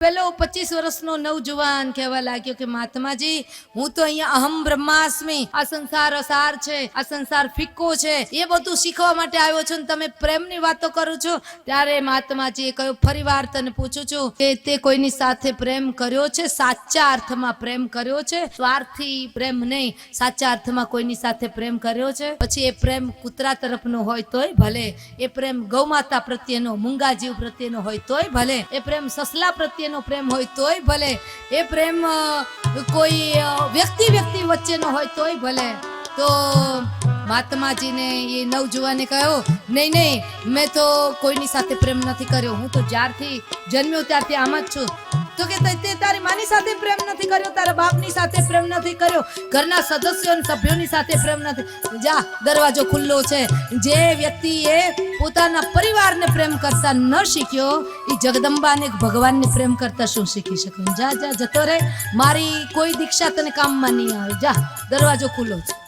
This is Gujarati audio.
પેલો પચીસ વર્ષનો નવજુવાન કહેવા લાગ્યો કે મહાત્માજી હું તો અહીંયા અહમ બ્રહ્માસ્મી. આ સંસાર અસાર છે, આ સંસાર ફિક્કો છે. એ બધું શીખવા માટે આવ્યો છું તમે પ્રેમની વાતો કરો છો? ત્યારે મહાત્માજીએ કહ્યું, ફરી વાર તને પૂછું છું કે તે કોઈની સાથે પ્રેમ કર્યો છે? સાચા અર્થમાં પ્રેમ કર્યો છે? સ્વાર્થી પ્રેમ નહીં, સાચા અર્થમાં કોઈની સાથે પ્રેમ કર્યો છે? પછી એ પ્રેમ કૂતરા તરફનો હોય તોય ભલે. એ પ્રેમ ગૌમાતા પ્રત્યેનો, મૂંગા જીવ પ્રત્યેનો હોય તોય ભલે. એ પ્રેમ સસલા પ્રત્યેનો પ્રેમ હોય તોય ભલે. એ પ્રેમ કોઈ વ્યક્તિ વ્યક્તિ વચ્ચેનો હોય તોય ભલે. તો, મહાત્માજીને એ નવજુવાને કહ્યો, નહીં નહીં, મેં તો કોઈની સાથે પ્રેમ નથી કર્યો. હું તો જ્યારથી જન્મ્યો ત્યારથી આમ જ છું. તો કે તે- તારી માની સાથે પ્રેમ નથી કર્યો, તારા બાપની સાથે પ્રેમ નથી કર્યો, ઘરના સદસ્યો અને સભ્યોની સાથે પ્રેમ નથી. જા, દરવાજો ખુલ્લો છે. જે વ્યક્તિએ પોતાના પરિવારને પ્રેમ કરતા ન શીખ્યો એ જગદંબાને ભગવાનને પ્રેમ કરતા શું શીખી શકે? જા જા, જતો રહે. મારી કોઈ દીક્ષા તને કામમાં નહીં આવે. જા, દરવાજો ખુલ્લો છે.